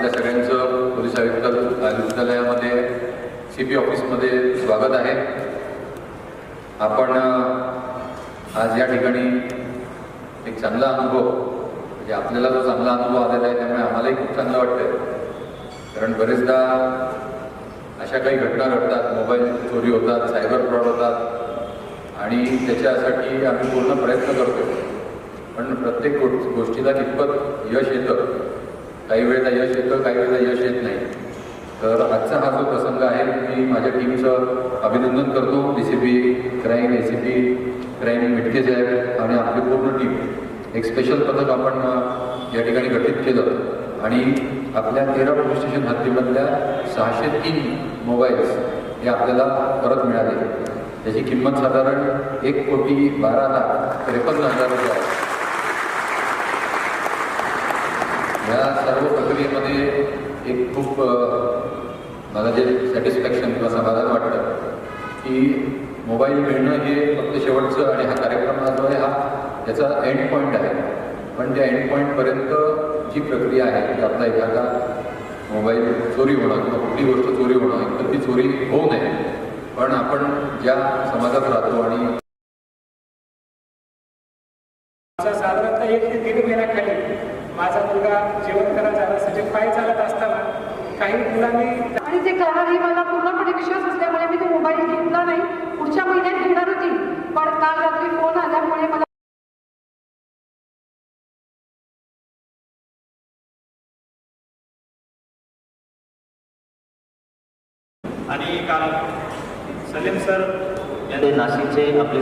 आपल्या सगळ्यांचं पोलीस आयुक्त आयुक्तालयामध्ये सी पी ऑफिसमध्ये स्वागत आहे. आपण आज या ठिकाणी एक चांगला अनुभव म्हणजे आपल्याला जो चांगला अनुभव आलेला आहे त्यामुळे आम्हालाही खूप चांगलं वाटतंय. कारण बरेचदा अशा काही घटना घडतात मोबाईल चोरी होतात सायबर फ्रॉड होतात आणि त्याच्यासाठी आम्ही पूर्ण प्रयत्न करतो पण प्रत्येक गोष्टीला कितपत यश येतं काही वेळेला यश येतं काही वेळेला यश येत नाही. तर आजचा हा जो प्रसंग आहे मी माझ्या टीमचं अभिनंदन करतो. D C P crime A C P crime Mitke साहेब आणि आपली पूर्ण टीम एक स्पेशल पथक आपण या ठिकाणी गठीत केलं. आणि आपल्या तेरा पोलीस स्टेशन हद्दीमधल्या सहाशे तीन मोबाईल्स हे आपल्याला परत मिळाले. त्याची किंमत साधारण एक कोटी बारा लाख त्रेपन्न हजार रुपये आहे या सर्व प्रक्रियेमध्ये एक खूप मला जे सॅटिस्फॅक्शन किंवा समाधान वाटतं की मोबाईल मिळणं हे फक्त शेवटचं आणि हा कार्यक्रम हा जो आहे हा त्याचा एंड पॉईंट आहे. पण त्या एंड पॉईंटपर्यंत जी प्रक्रिया आहे की आपला एखादा मोबाईल चोरी होणं किंवा कुठली गोष्ट चोरी होणं एकतर ती चोरी होऊ नये. पण आपण ज्या समाजात राहतो आणि साधारणतः एक ते दीड महिन्याखाली माझा मुलगा जेवण करायला झाला म्हणजे पाय चालत असताना काही मुलांनी आणि ते करणार हे मला पूर्णपणे विश्वास असल्यामुळे मी तो मोबाईल घेतला नाही. पुढच्या महिन्यात घेणार होती. पण काल रात्री फोन आल्यामुळे मला आणि काल सलीम सर यांनी नाशिकचे आपले